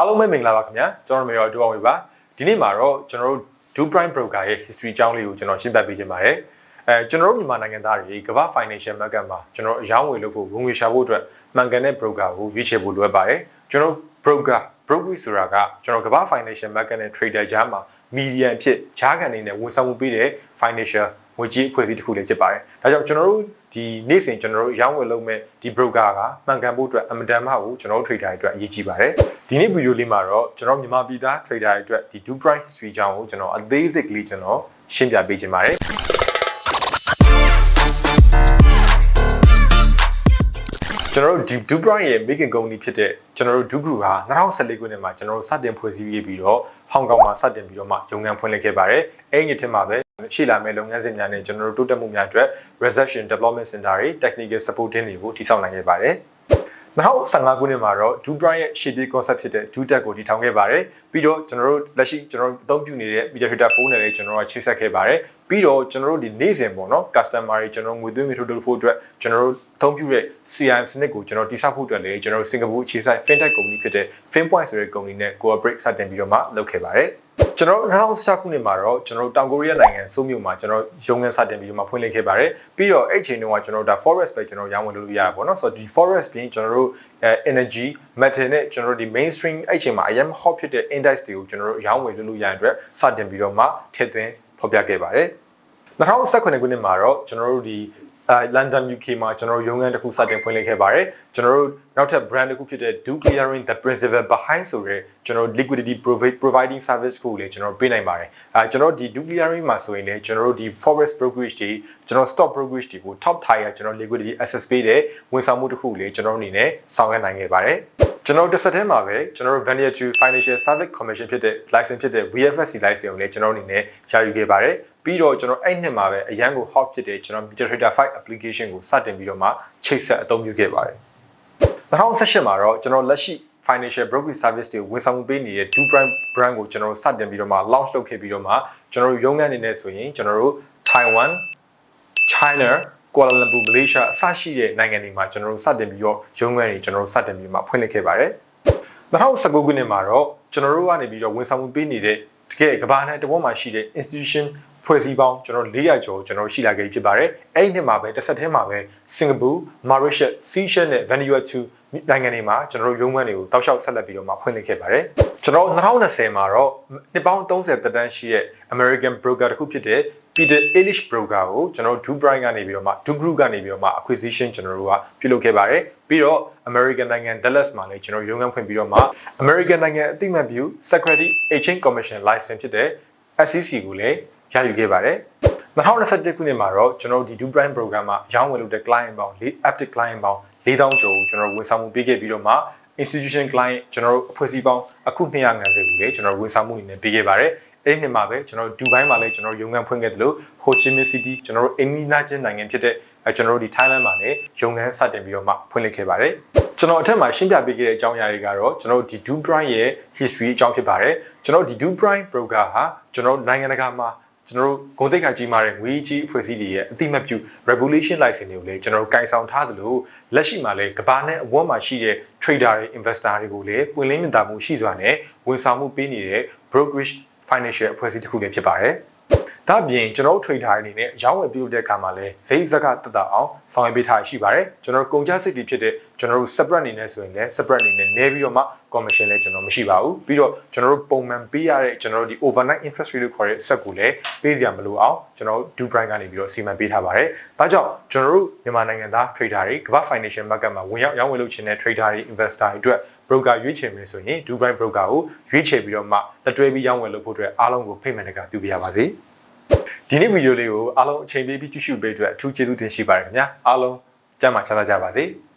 အားလုံးပဲမင်္ဂလာပါခင်ဗျာကျွန်တော်တို့မေရောဒူအောင်ဝေပါဒီနေ့မှာတော့ကျွန်တော်တို့ Do Prime Broker ရဲ့ history အကြောင်းလေးကိုကျွန်တော်ရှင်းပြပေးခြင်းပါတယ်အဲကျွန်တော်တို့မြန်မာနိုင်ငံသားတွေကမ္ဘာ financial market မှာကျွန်တော်အယောင်းဝယ်လုပ်ဖို့ဝင်ငွေရှာဖို့အတွက်မှန်ကန်တဲ့ broker ကိုရွေးချယ်ဖို့လိုအပ်ပါတယ်ကျွန်တော် broker brokerage ဆိုတာကကျွန်တော်ကမ္ဘာ financial market နဲ့ trader ကြားမှာ median အဖြစ်ဈာကန်နေနဲ့ဝန်ဆောင်မှုပေးတဲ့ financial ငွေကြေးအဖွဲ့အစည်းတစ်ခုလည်းဖြစ်ပါတယ်။ဒါကြောင့်ကျွန်တော်တို့ဒီနေ့စဉ်ကျွန်တော်တို့ရောင်းဝယ်လုပ်မဲ့ဒီ broker ကမှန်ကန်ဖို့အတွက်အမတန်မှကိုကျွန်တော်တို့ trader တွေအတွက်အရေးကြီးပါတယ်။ဒီနေ့ဗီဒီယိုလေးမှာတော့ကျွန်တော်မြန်မာပြည်သား trader တွေအတွက်ဒီ do price history အကြောင်းကိုကျွန်တော်အသေးစိတ်ကလေးကျွန်တော်ရှင်းပြပေးခြင်းပါတယ်။ ကျွန်တော်တို့ဒီ Dubron ရဲ့ making company ဖြစ်တဲ့ကျွန်တော်တို့ Dugru ဟာ2014ခုနှစ်မှာကျွန်တော်တို့စတင်ဖွဲ့စည်းပြီးတော့ဟောင်ကောင်မှာစတင်ပြီးတော့မှရုံငန်းဖွင့်လှစ်ခဲ့ပါတယ်။အဲ့ဒီနှစ်ထဲမှာပဲရှိလာမယ့်လုပ်ငန်းစဉ်များနဲ့ကျွန်တော်တို့တိုးတက်မှုများအတွက် reception development center တွေ technical supporting တွေကိုတည်ဆောက်နိုင်ခဲ့ပါတယ် 2015ခုနှစ်မှာတော့ Dubran ရဲ့ရှေ့ပြေး concept ဖြစ်တဲ့ Dutek ကိုတည်ထောင်ခဲ့ပါတယ်ပြီးတော့ကျွန်တော်တို့လက်ရှိကျွန်တော်တို့အသုံးပြုနေတဲ့ media filter phone နဲ့လည်းကျွန်တော်တို့ချိတ်ဆက်ခဲ့ပါတယ်ပြီးတော့ကျွန်တော်တို့ဒီနေ့စဉ်ပေါ့နော် customer တွေကျွန်တော်ငွေသွင်းငွေထုတ်ဖို့အတွက်ကျွန်တော်တို့အသုံးပြုတဲ့ CRM စနစ်ကိုကျွန်တော်တည်ဆောက်ဖို့အတွက်လည်းကျွန်တော်တို့စင်ကာပူအခြေစိုက် fintech company ဖြစ်တဲ့ Finpoint ဆိုတဲ့ company နဲ့ cooperate စတင်ပြီးတော့မှလုပ်ခဲ့ပါတယ် ကျွန်တော်2016ခုနှစ်မှာတော့ကျွန်တော်တောင်ကိုရီးယားနိုင်ငံစိုးမြို့မှာကျွန်တော်ရုံးခန်းစတင်ပြီးမှဖွင့်လှစ်ခဲ့ပါတယ်ပြီးတော့အဲ့ချိန်တုန်းကကျွန်တော်ဒါ forest ပဲကျွန်တော်ရောင်းဝယ်လုပ်လို့ရတာပေါ့နော်ဆိုတော့ဒီ forest ပြင်ကျွန်တော်တို့ energy metal နဲ့ကျွန်တော်တို့ဒီ mainstream အဲ့ချိန်မှာအရင် hot ဖြစ်တဲ့ index တွေကိုကျွန်တော်တို့ရောင်းဝယ်လုပ်လို့ရတဲ့အတွက်စတင်ပြီးတော့မှထည့်သွင်းဖော်ပြခဲ့ပါတယ်2019ခုနှစ်မှာတော့ကျွန်တော်တို့ဒီ အဲ London UK မှာကျွန်တော်တို့ရုံးခန်းတစ်ခုစတင်ဖွင့်လှစ်ခဲ့ပါတယ်ကျွန်တော်တို့နောက်ထပ် brand တစ်ခုဖြစ်တဲ့ Do Clearing the Principal Behind ဆိုတဲ့ကျွန်တော် liquidity providing service ကိုလည်းကျွန်တော်ပေးနိုင်ပါတယ်အဲကျွန်တော်ဒီ Do Clearing မှာဆိုရင်လည်းကျွန်တော်တို့ဒီ forex brokerage တွေကျွန်တော် stock brokerage တွေကို top tier ကျွန်တော် liquidity access ပေးတဲ့ဝန်ဆောင်မှုတစ်ခုလည်းကျွန်တော်အနေနဲ့ဆောင်ရွက်နိုင်ခဲ့ပါတယ် ကျွန်တော်တစ်ဆက်တည်းမှာပဲကျွန်တော်တို့ Vanilla 2 Financial Service Commission ဖြစ်တဲ့ license ဖြစ်တဲ့ VFSC license ကိုလည်းကျွန်တော်အနေနဲ့ရယူခဲ့ပါတယ်ပြီးတော့ကျွန်တော်အဲ့နှစ်မှာပဲအရန်ကို hot ဖြစ်တဲ့ကျွန်တော် MetaTrader 5 application ကိုစတင်ပြီးတော့မှချိတ်ဆက်အသုံးပြုခဲ့ပါတယ်2018မှာတော့ကျွန်တော်လက်ရှိ financial brokerage service တွေဝန်ဆောင်မှုပေးနေတဲ့ Do Prime brand ကိုကျွန်တော်တို့စတင်ပြီးတော့မှ launch လုပ်ခဲ့ပြီးတော့မှကျွန်တော်တို့ရုံးခန်းအနေနဲ့ဆိုရင်ကျွန်တော်တို့ Taiwan China ကွာလာလမ်ပူမလေးရှားအစရှိတဲ့နိုင်ငံတွေမှာကျွန်တော်တို့စတင်ပြီးတော့ရုံးခန်းတွေကျွန်တော်တို့စတင်ပြီးမှဖွင့်လှစ်ခဲ့ပါတယ်2019ခုနှစ်မှာတော့ကျွန်တော်တို့ကနေပြီးတော့ဝန်ဆောင်မှုပေးနေတဲ့တကယ်ကမ္ဘာနဲ့တဝန်းမှာရှိတဲ့ institution ဖွဲ့စည်းပေါင်းကျွန်တော်400ကျော်ကျွန်တော်ရှိလာခဲ့ဖြစ်ပါတယ်အဲ့ဒီနှစ်မှာပဲတစ်ဆက်တည်းမှာပဲစင်ကာပူမာရီရှက်စီရှက်နဲ့ဗန်နီယွာ2နိုင်ငံတွေမှာကျွန်တော်တို့ရုံးခန်းတွေကိုတောက်လျှောက်ဆက်လက်ပြီးတော့မှဖွင့်လှစ်ခဲ့ပါတယ်ကျွန်တော်2020မှာတော့နှစ်ပေါင်း30သက်တမ်းရှိတဲ့ American broker တစ်ခုဖြစ်တဲ့ Peter Elish broker ကိုကျွန်တော်တို့ Dubrine ကနေပြီးတော့မှ Du Group ကနေပြီးတော့မှ acquisition ကျွန်တော်တို့ကပြုလုပ်ခဲ့ပါတယ်ပြီးတော့ American နိုင်ငံ Dallas မှာလည်းကျွန်တော်ရုံးခန်းဖွင့်ပြီးတော့မှ American နိုင်ငံအသိမှတ်ပြု Security Exchange Commission license ဖြစ်တဲ့ SEC ကိုလည်းရယူခဲ့ပါတယ်2021ခုနှစ်မှာတော့ကျွန်တော်တို့ဒီ Do Prime program မှာရောင်းဝယ်လုပ်တဲ့ client ပေါင်း4 active client ပေါင်း4000ကျော်ကိုကျွန်တော်ဝန်ဆောင်မှုပေးခဲ့ပြီးတော့မှ institution client ကျွန်တော်တို့အဖွဲ့အစည်းပေါင်းအခု250ကိုလည်းကျွန်တော်ဝန်ဆောင်မှုအနေနဲ့ပေးခဲ့ပါတယ် အဲ့ဒီနှစ်မှာပဲကျွန်တော်ဒူဘိုင်းမှာလည်းကျွန်တော်ရုံငန်းဖွင့်ခဲ့တယ်လို့ဟိုချီမင်းစီးတီးကျွန်တော်တို့အင်နီနာချင်းနိုင်ငံဖြစ်တဲ့ကျွန်တော်တို့ဒီထိုင်းလန်မှာလည်းရုံငန်းစတင်ပြီးတော့မှဖွင့်လှစ်ခဲ့ပါတယ်ကျွန်တော်အထက်မှာရှင်းပြပေးခဲ့တဲ့အကြောင်းအရာတွေကတော့ကျွန်တော်တို့ဒီ Do Prime ရဲ့ history အကြောင်းဖြစ်ပါတယ်ကျွန်တော်ဒီ Do Prime broker ဟာကျွန်တော်နိုင်ငံတကာမှာကျွန်တော်တို့ဂုဏ်သိက္ခာကြီးမားတဲ့ငွေကြီးအဖွဲ့အစည်းတွေရဲ့အတိမတ်ပြု regulation license တွေကိုလည်းကျွန်တော်တို့ကင်ဆောင်ထားသလိုလက်ရှိမှာလည်းကဘာနဲ့အဝတ်မှာရှိတဲ့ trader တွေ investor တွေကိုလည်းပွင့်လင်းမြင်သာမှုရှိစွာနဲ့ဝန်ဆောင်မှုပေးနေတဲ့ brokerage financial အဖွဲ့အစည်းတစ်ခုလည်းဖြစ်ပါတယ်။ဒါ့အပြင်ကျွန်တော်တို့ trader အနေနဲ့ရောင်းဝယ်ပြုလုပ်တဲ့အခါမှာလည်းဈေးဇက်ကတက်တာအောင်ဆောင်ရွက်ပေးထားရှိပါတယ်ကျွန်တော်တို့ကုန်ကျစရိတ်တွေဖြစ်တဲ့ကျွန်တော်တို့ separate အနေနဲ့ဆိုရင်လည်း separate အနေနဲ့နေပြီးတော့မှ commission လည်းကျွန်တော်မရှိပါဘူးပြီးတော့ကျွန်တော်တို့ပုံမှန်ပေးရတဲ့ကျွန်တော်တို့ဒီ overnight interest rate လို့ခေါ်တဲ့ဆက်ကိုလည်းပေးစရာမလိုအောင်ကျွန်တော်တို့ do prime ကနေပြီးတော့စီမံပေးထားပါတယ်ဒါကြောင့်ကျွန်တော်တို့မြန်မာနိုင်ငံသား trader တွေကမ္ဘာ financial market မှာဝင်ရောက်ရောင်းဝယ်လုပ်ချင်တဲ့ trader တွေ investor တွေအတွက် broker ရွေးချယ်မယ်ဆိုရင် Dubai broker ကိုရွေးချယ်ပြီးတော့မှလက်တွဲပြီးရောင်းဝယ်လုပ်ဖို့အတွက်အားလုံးကိုဖိတ်မှန်တကပြုပြရပါစေ။ဒီနေ့ဗီဒီယိုလေးကိုအားလုံးအချိန်ပေးပြီးကြည့်ရှုပေးအတွက်အထူးကျေးဇူးတင်ရှိပါတယ်ခင်ဗျာအားလုံးကျမ်းမာချမ်းသာကြပါစေ။